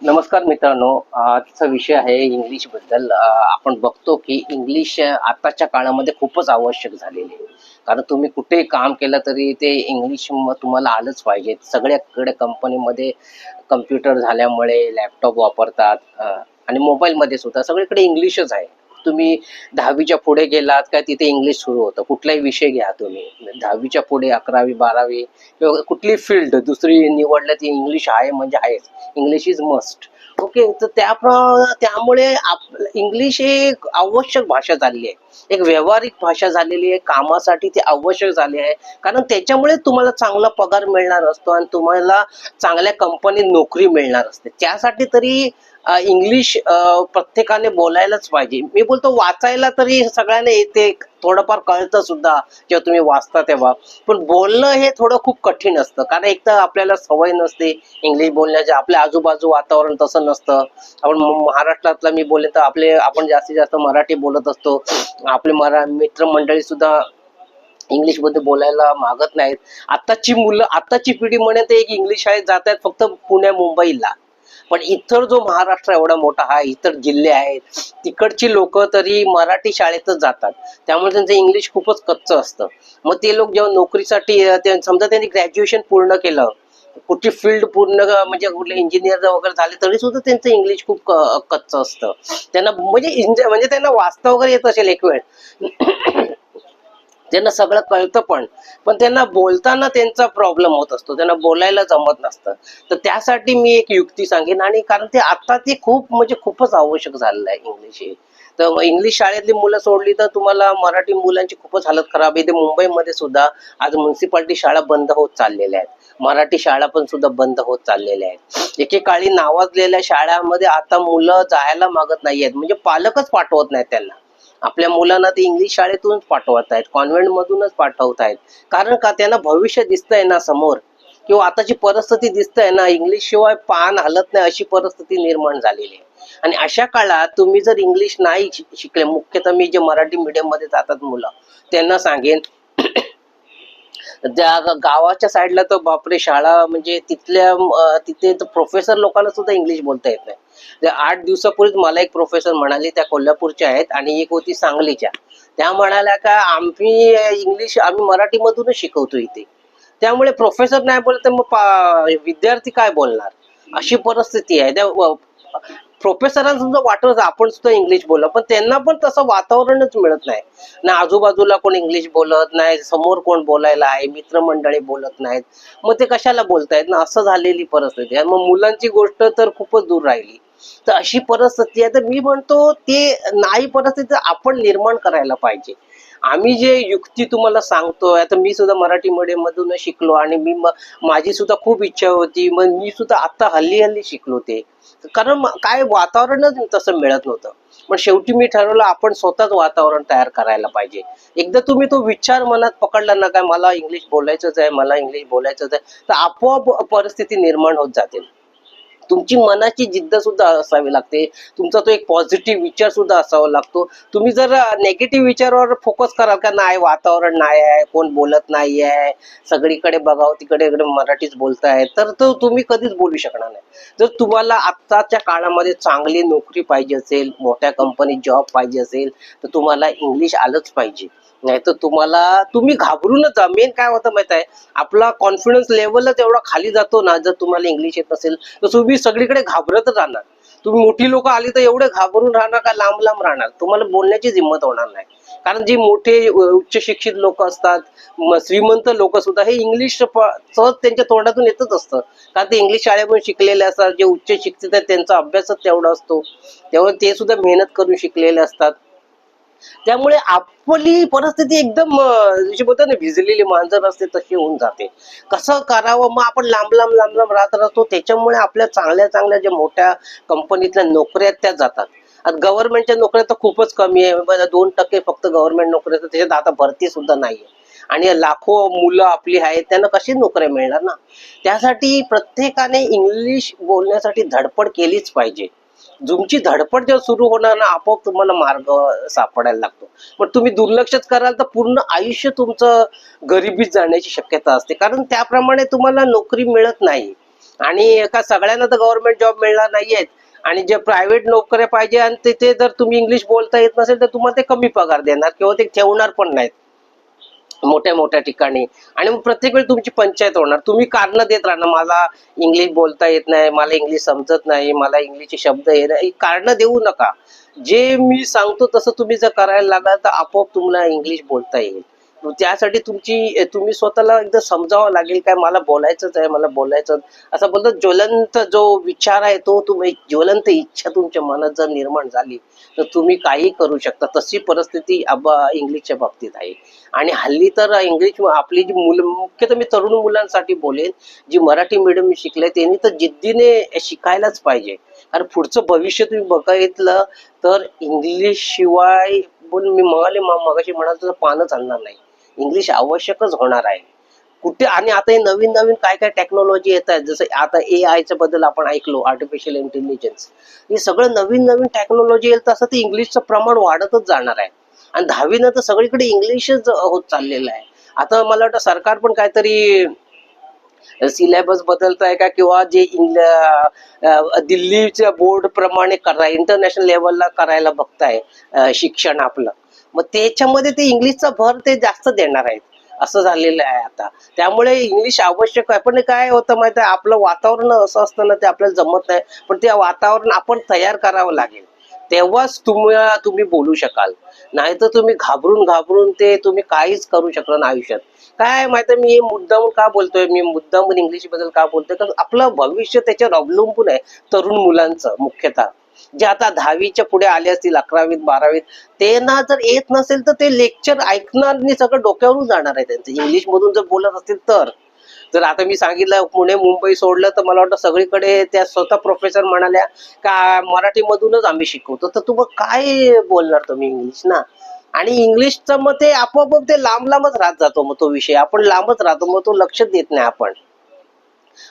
नमस्कार मित्रांनो आजचा विषय आहे इंग्लिशबद्दल. आपण बघतो की इंग्लिश आताच्या काळामध्ये खूपच आवश्यक झालेले आहे. कारण तुम्ही कुठेही काम केलं तरी ते इंग्लिश तुम्हाला आलंच पाहिजे. सगळ्याकडे कंपनीमध्ये कम्प्युटर झाल्यामुळे लॅपटॉप वापरतात आणि मोबाईलमध्ये सुद्धा. सगळीकडे इंग्लिशच आहे. तुम्ही दहावीच्या पुढे गेलात का तिथे इंग्लिश सुरू होतं? कुठलाही विषय घ्या तुम्ही. दहावीच्या पुढे अकरावी बारावी किंवा कुठली फील्ड दुसरी निवडलं ती इंग्लिश आहे म्हणजे आहेच. इंग्लिश इज मस्ट ओके तर त्याप्र त्यामुळे आप इंग्लिश हे आवश्यक भाषा चालली आहे. एक व्यावहारिक भाषा झालेली आहे कामासाठी ती आवश्यक झाली आहे. कारण त्याच्यामुळे तुम्हाला चांगला पगार मिळणार असतो आणि तुम्हाला चांगल्या कंपनीत नोकरी मिळणार असते. त्यासाठी तरी इंग्लिश प्रत्येकाने बोलायलाच पाहिजे. मी बोलतो वाचायला तरी सगळ्यांना येते थोडंफार कळतं सुद्धा जेव्हा तुम्ही वाचता तेव्हा. पण बोलणं हे थोडं खूप कठीण असतं. कारण एक तर आपल्याला सवय नसते इंग्लिश बोलण्याची. आपल्या आजूबाजू वातावरण तसं नसतं. आपण महाराष्ट्रातलं महाराष्ट्रातला मी बोलले तर आपले आपण जास्तीत जास्त मराठी बोलत असतो. आपले मरा मित्रमंडळी सुद्धा इंग्लिशमध्ये बोलायला मागत नाहीत. आताची मुलं आताची पिढी म्हणे ते एक इंग्लिश शाळेत जात आहेत फक्त पुण्या मुंबईला. पण इतर जो महाराष्ट्र एवढा मोठा हा इतर जिल्हे आहेत तिकडची लोक तरी मराठी शाळेतच जातात. त्यामुळे त्यांचं इंग्लिश खूपच कच्च असतं. मग ते लोक जेव्हा नोकरीसाठी समजा त्यांनी ग्रॅज्युएशन पूर्ण केलं कुठली फील्ड पूर्ण म्हणजे कुठले इंजिनियर वगैरे झाले तरी सुद्धा त्यांचं इंग्लिश खूप कच्च असतं. त्यांना म्हणजे इंज- म्हणजे त्यांना वाचता वगैरे येत असेल एक वेळ. त्यांना सगळं कळतं पण. पण त्यांना बोलताना त्यांचा प्रॉब्लेम होत असतो. त्यांना बोलायला जमत नसतं. तर त्यासाठी मी एक युक्ती सांगेन आणि कारण ते आता ते खूप म्हणजे खूपच आवश्यक झालेलं आहे इंग्लिश हे. तर इंग्लिश शाळेतली मुलं सोडली तर तुम्हाला मराठी मुलांची खूपच हालत खराब आहे. ते मुंबईमध्ये सुद्धा आज म्युन्सिपाल्टी शाळा बंद होत चाललेल्या आहेत. मराठी शाळा पण सुद्धा बंद होत चाललेल्या आहेत. एकेकाळी नावाजलेल्या शाळांमध्ये आता मुलं जायला मागत नाहीयेत. म्हणजे पालकच पाठवत नाहीत त्यांना. आपल्या मुलांना ते इंग्लिश शाळेतूनच पाठवत आहेत. कॉन्व्हेंट मधूनच पाठवत आहेत. कारण का? त्यांना भविष्य दिसतंय ना समोर. किंवा आताची परिस्थिती दिसतंय ना इंग्लिश शिवाय पान हलत नाही अशी परिस्थिती निर्माण झालेली आहे. आणि अशा काळात तुम्ही जर इंग्लिश नाही शिकले मुख्यतः मी जे मराठी मीडियममध्ये जातात मुलं त्यांना सांगेन त्या गावाच्या साईडला तर बापरे शाळा म्हणजे तिथल्या तिथे प्रोफेसर लोकांना सुद्धा इंग्लिश बोलता येत नाही. म्हणजे आठ दिवसापूर्वीच मला एक प्रोफेसर म्हणाले त्या कोल्हापूरच्या आहेत आणि एक होती सांगलीच्या. त्या म्हणाल्या का आम्ही इंग्लिश आम्ही मराठीमधूनच शिकवतो इथे. त्यामुळे प्रोफेसर नाही बोलत तर मग विद्यार्थी काय बोलणार? अशी परिस्थिती आहे. त्या प्रोफेसरांना वाटत आपण सुद्धा इंग्लिश बोला पण त्यांना पण तसं वातावरणच मिळत नाही. ना आजूबाजूला कोण इंग्लिश बोलत नाही समोर कोण बोलायला आहे मित्रमंडळी बोलत नाहीत. मग ते कशाला बोलतायत? ना असं झालेली परिस्थिती आहे. मग मुलांची गोष्ट तर खूपच दूर राहिली. तर अशी परिस्थिती आहे. तर मी म्हणतो ते नाही परिस्थिती आपण निर्माण करायला पाहिजे. आम्ही जे युक्ती तुम्हाला सांगतोय आता मी सुद्धा मराठी मीडियम मधून शिकलो आणि मी माझी सुद्धा खूप इच्छा होती मग मी सुद्धा आता हल्ली हल्ली शिकलो ते. कारण काय वातावरणच तसं मिळत नव्हतं. पण शेवटी मी ठरवलं आपण स्वतःच वातावरण तयार करायला पाहिजे. एकदा तुम्ही तो विचार मनात पकडला ना काय मला इंग्लिश बोलायचंच आहे मला इंग्लिश बोलायचंच आहे तर आपोआप परिस्थिती निर्माण होत जाते. तुमची मनाची जिद्द सुद्धा असावी लागते. तुमचा तो एक पॉझिटिव्ह विचार सुद्धा असावा लागतो. तुम्ही जर नेगेटिव्ह विचारावर फोकस कराल का नाही वातावरण नाही आहे कोण बोलत नाही आहे सगळीकडे बघावं तिकडे इकडे मराठीच बोलताय तर तो तुम्ही कधीच बोलू शकणार नाही. जर तुम्हाला आत्ताच्या काळामध्ये चांगली नोकरी पाहिजे असेल मोठ्या कंपनीत जॉब पाहिजे असेल तर तुम्हाला इंग्लिश आलंच पाहिजे. नाही तर तुम्हाला तुम्ही घाबरूनच जा. मेन काय होतं माहीत आहे? आपला कॉन्फिडन्स लेवलच एवढा खाली जातो ना जर तुम्हाला इंग्लिश येत नसेल तर तुम्ही सगळीकडे घाबरतच राहणार. तुम्ही मोठी लोक आली तर एवढे घाबरून राहणार का लांब लांब राहणार? तुम्हाला बोलण्याची हिंमत होणार नाही. कारण जे मोठे उच्च शिक्षित लोक असतात श्रीमंत लोक सुद्धा हे इंग्लिश सहज त्यांच्या तोंडातून येतच असतं. कारण ते इंग्लिश शाळेतून शिकलेले असतात जे उच्च शिक्षित आहेत त्यांचा अभ्यासच तेवढा असतो. तेव्हा ते सुद्धा मेहनत करून शिकलेले असतात. त्यामुळे आपली परिस्थिती एकदम जशी बोलतात ना भिजलेली मांजर असते तशी होऊन जाते. कसं करावं मग आपण लांब लांब लांब लांब राहत राहतो. त्याच्यामुळे आपल्या चांगल्या चांगल्या ज्या मोठ्या कंपनीतल्या नोकऱ्या त्या जातात. आता गव्हर्नमेंटच्या नोकऱ्या तर खूपच कमी आहे. दोन टक्के फक्त गव्हर्नमेंट नोकऱ्या त्याच्यात आता भरती सुद्धा नाहीये. आणि लाखो मुलं आपली आहेत त्यांना कशी नोकऱ्या मिळणार ना? त्यासाठी प्रत्येकाने इंग्लिश बोलण्यासाठी धडपड केलीच पाहिजे. तुमची धडपड जेव्हा सुरू होणार ना आपोआप तुम्हाला मार्ग सापडायला लागतो. पण तुम्ही दुर्लक्षच कराल तर पूर्ण आयुष्य तुमचं गरिबीत जाण्याची शक्यता असते. कारण त्याप्रमाणे तुम्हाला नोकरी मिळत नाही. आणि का सगळ्यांना तर गव्हर्नमेंट जॉब मिळणार नाहीयेत. आणि जे प्रायव्हेट नोकऱ्या पाहिजे आणि तिथे जर तुम्ही इंग्लिश बोलता येत नसेल तर तुम्हाला ते कमी पगार देणार किंवा ते ठेवणार पण नाहीत. मोठ्या मोठ्या ठिकाणी. आणि मग प्रत्येक वेळी तुमची पंचायत होणार. तुम्ही कारण देत राहणार. मला इंग्लिश बोलता येत नाही मला इंग्लिश समजत नाही मला इंग्लिशचे शब्द येत नाही. कारण देऊ नका. जे मी सांगतो तसं तुम्ही जर करायला लागाल तर आपोआप तुम्हाला इंग्लिश बोलता येईल. त्यासाठी तुमची तुम्ही स्वतःला एकदा समजावं लागेल काय मला बोलायचंच आहे मला बोलायचं असं बोलतो ज्वलंत जो विचार आहे तो तुम्ही ज्वलंत इच्छा तुमच्या मनात जर निर्माण झाली तर तुम्ही काही करू शकता. तशी परिस्थिती आबा इंग्लिशच्या बाबतीत आहे. आणि हल्ली तर इंग्लिश आपली जी मुलं मुख्यतः मी तरुण मुलांसाठी बोलेन जी मराठी मीडियम शिकले त्यांनी तर जिद्दीने शिकायलाच पाहिजे. कारण पुढचं भविष्य तुम्ही बघितलं तर इंग्लिश शिवाय बोल मी मगाले मगाशी म्हणाल तर पानच आणणार नाही. इंग्लिश आवश्यकच होणार आहे. कुठे आणि आता हे नवीन नवीन काय काय टेक्नॉलॉजी येत आहेत जसं आता ए आयच्या बद्दल आपण ऐकलो आर्टिफिशियल इंटेलिजन्स हे सगळं नवीन नवीन टेक्नॉलॉजी येईल तसं ते इंग्लिशचं प्रमाण वाढतच जाणार आहे. आणि दहावीनं तर सगळीकडे इंग्लिशच होत चाललेलं आहे. आता मला वाटतं सरकार पण काहीतरी सिलेबस बदलत आहे का किंवा जे इंग्ल दिल्लीच्या बोर्ड प्रमाणे करा इंटरनॅशनल लेवलला करायला बघताय शिक्षण आपलं. मग त्याच्यामध्ये ते इंग्लिशचा भर ते जास्त देणार आहेत. असं झालेलं आहे आता. त्यामुळे इंग्लिश आवश्यक आहे. पण काय होतं माहिती आहे? आपलं वातावरण असं असतं ना ते आपल्याला जमत नाही. पण ते वातावरण आपण तयार करावं लागेल. तेव्हाच तुम्ही तुम्ही बोलू शकाल. नाहीतर तुम्ही घाबरून घाबरून ते तुम्ही काहीच करू शकणार नाही आयुष्यात. काय माहिती मी हे का बोलतोय? मी मुद्दाम इंग्लिशबद्दल का बोलतोय? कारण आपलं भविष्य त्याच्यावर अवलंबून आहे तरुण मुलांचं मुख्यतः. जे आता दहावीच्या पुढे आले असतील अकरावीत बारावीत त्यांना जर येत नसेल तर ते लेक्चर ऐकणार आणि सगळं डोक्यावरून जाणार आहे त्यांचं. इंग्लिश मधून जर बोलत असतील तर. जर आता मी सांगितलं पुणे मुंबई सोडलं तर मला वाटतं सगळीकडे त्या स्वतः प्रोफेसर म्हणाल्या का मराठीमधूनच आम्ही शिकवतो. तर तू मग काय बोलणार तुम्ही इंग्लिश ना? आणि इंग्लिशचं मग ते आपोआप ते लांब लांबच राहत जातो मग तो विषय. आपण लांबच राहतो मग तो लक्ष देत नाही आपण.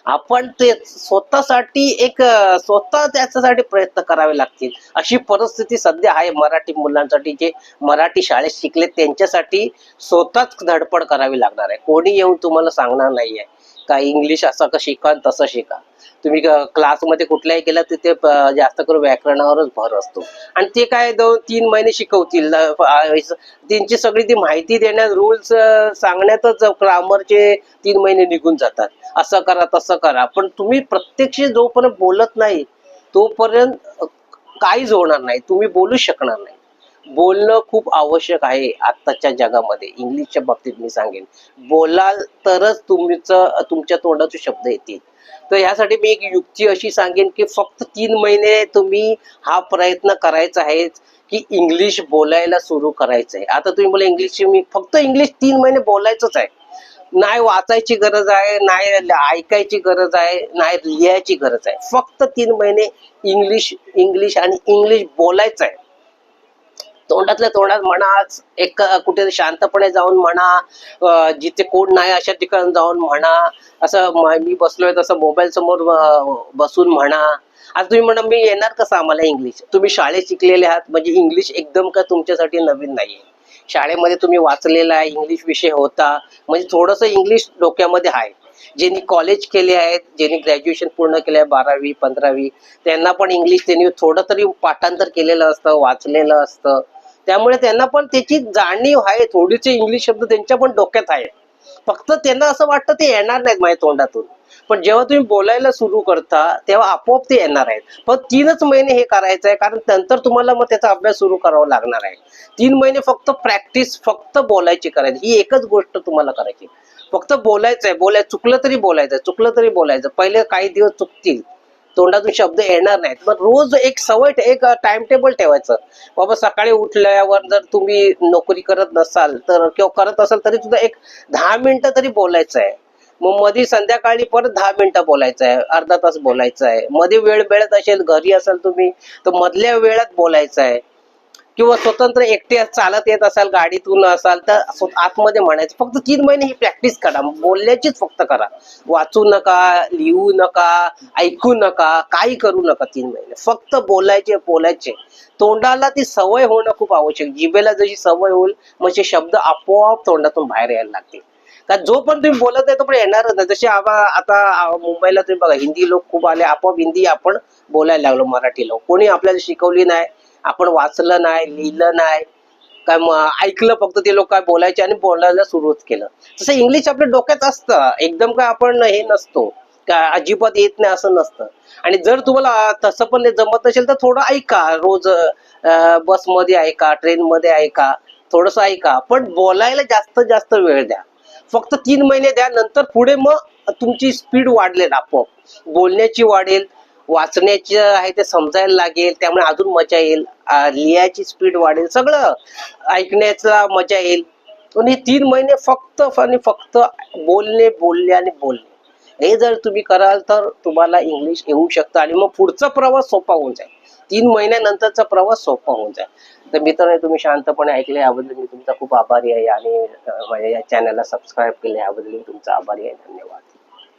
आपण ते स्वतःसाठी एक स्वतः त्याच्यासाठी प्रयत्न करावे लागतील. अशी परिस्थिती सध्या आहे मराठी मुलांसाठी जे मराठी शाळेत शिकले त्यांच्यासाठी स्वतःच धडपड करावी लागणार आहे. कोणी येऊन तुम्हाला सांगणार नाहीये. का इंग्लिश असं का तसं शिका. तुम्ही क्लासमध्ये कुठल्याही केलं तिथे जास्त करून व्याकरणावरच भर असतो. आणि ते काय दोन तीन महिने शिकवतील. त्यांची सगळी ती माहिती देण्यात रूल्स सांगण्यातच ग्रामरचे तीन महिने निघून जातात. असं करा तसं करा. पण तुम्ही प्रत्यक्ष जोपर्यंत बोलत नाही तोपर्यंत काहीच होणार नाही. तुम्ही बोलू शकणार नाही. बोलणं खूप आवश्यक आहे आत्ताच्या जगामध्ये. इंग्लिशच्या बाबतीत मी सांगेन. बोलाल तरच तुमचं तुमच्या तोंडाचे शब्द येतील. तर यासाठी मी एक युक्ती अशी सांगेन की फक्त तीन महिने तुम्ही हा प्रयत्न करायचा आहे की इंग्लिश बोलायला सुरू करायचं आहे आता तुम्ही मला इंग्लिश मी फक्त इंग्लिश तीन महिने बोलायचंच आहे. नाही वाचायची गरज आहे नाही ऐकायची गरज आहे नाही लिहायची गरज आहे. फक्त तीन महिने इंग्लिश इंग्लिश आणि इंग्लिश बोलायचं आहे. तोंडातल्या तोंडात म्हणा एक कुठे शांतपणे जाऊन म्हणा जिथे कोण नाही अशा ठिकाणी जाऊन म्हणा असं मी बसलोय तसं मोबाईल समोर बसून म्हणा. आता तुम्ही म्हणा मी येणार कसं आम्हाला इंग्लिश तुम्ही शाळेत शिकलेले आहात म्हणजे इंग्लिश एकदम का तुमच्यासाठी नवीन नाहीये? शाळेमध्ये तुम्ही वाचलेला आहे इंग्लिश विषय होता म्हणजे थोडस इंग्लिश डोक्यामध्ये आहे. ज्यांनी कॉलेज केले आहेत ज्यांनी ग्रॅज्युएशन पूर्ण केलं आहे बारावी पंधरावी त्यांना पण इंग्लिश त्यांनी थोडं तरी पाठांतर केलेलं असतं वाचलेलं असतं. त्यामुळे त्यांना पण त्याची जाणीव आहे थोडीचे इंग्लिश शब्द त्यांच्या पण डोक्यात आहे फक्त त्यांना असं वाटतं ते येणार नाहीत माझ्या तोंडातून. पण जेव्हा तुम्ही बोलायला सुरू करता तेव्हा आपोआप ते येणार आहेत. पण तीनच महिने हे करायचं आहे कारण नंतर तुम्हाला मग त्याचा अभ्यास सुरू करावा लागणार आहे. तीन महिने फक्त प्रॅक्टिस फक्त बोलायची करायची. ही एकच गोष्ट तुम्हाला करायची फक्त बोलायचं आहे बोलाय चुकलं तरी बोलायचं चुकलं तरी बोलायचं. पहिले काही दिवस चुकतील. तोंडातून शब्द येणार नाहीत. पण रोज एक सवय एक टाइम टेबल ठेवायचं. बाबा सकाळी उठल्यावर जर तुम्ही नोकरी करत नसाल तर किंवा करत असाल तरी सुद्धा एक दहा मिनिटं तरी बोलायचं आहे मग मध्ये संध्याकाळी परत दहा मिनिटं बोलायचं आहे अर्धा तास बोलायचं आहे मध्ये वेळ मिळत असेल घरी असाल तुम्ही तर मधल्या वेळात बोलायचं आहे किंवा स्वतंत्र एकटे चालत येत असाल गाडीतून असाल तर आतमध्ये म्हणायचं. फक्त तीन महिने ही प्रॅक्टिस करा. बोलण्याचीच फक्त करा. वाचू नका लिहू नका ऐकू नका काही करू नका तीन महिने. फक्त बोलायचे बोलायचे. तोंडाला ती सवय होणं खूप आवश्यक. जिभेला जशी सवय होईल म्हणजे शब्द आपोआप तोंडातून बाहेर यायला लागतील. का जो पण तुम्ही बोलत नाही तो पण येणारच नाही. जसे आबा- आता मुंबईला तुम्ही बघा हिंदी लोक खूप आले. आपोआप हिंदी आपण बोलायला लागलो मराठी लोक. कोणी आपल्याला शिकवली नाही आपण वाचलं नाही लिहिलं नाही. काय ऐकलं फक्त ते लोक काय बोलायचे आणि बोलायला सुरुवात केलं. तसं इंग्लिश आपल्या डोक्यात असतं. एकदम काय आपण हे नसतो. का अजिबात येत नाही असं नसतं. आणि जर तुम्हाला तसं पण जमत नसेल तर थोडं ऐका. रोज बसमध्ये ऐका ट्रेनमध्ये ऐका. थोडंसं ऐका. पण बोलायला जास्त जास्त वेळ द्या. फक्त तीन महिने द्या. नंतर पुढे मग तुमची स्पीड वाढलेल आपोआप. बोलण्याची वाढेल. वाचण्याची आहे ते समजायला लागेल. त्यामुळे अजून मजा येईल. लिहायची स्पीड वाढेल. सगळं ऐकण्याचा मजा येईल. पण हे तीन महिने फक्त आणि फक्त बोलणे बोलणे आणि बोलणे. हे जर तुम्ही कराल तर तुम्हाला इंग्लिश येऊ शकतं आणि मग पुढचा प्रवास सोपा होऊन जाईल. तीन महिन्यानंतरचा प्रवास सोपा होऊन जाईल. तर मित्रांनो तुम्ही शांतपणे ऐकले याबद्दल मी तुमचा खूप आभारी आहे आणि माझ्या या चॅनलला सबस्क्राईब केले याबद्दल मी तुमचा आभारी आहे. धन्यवाद.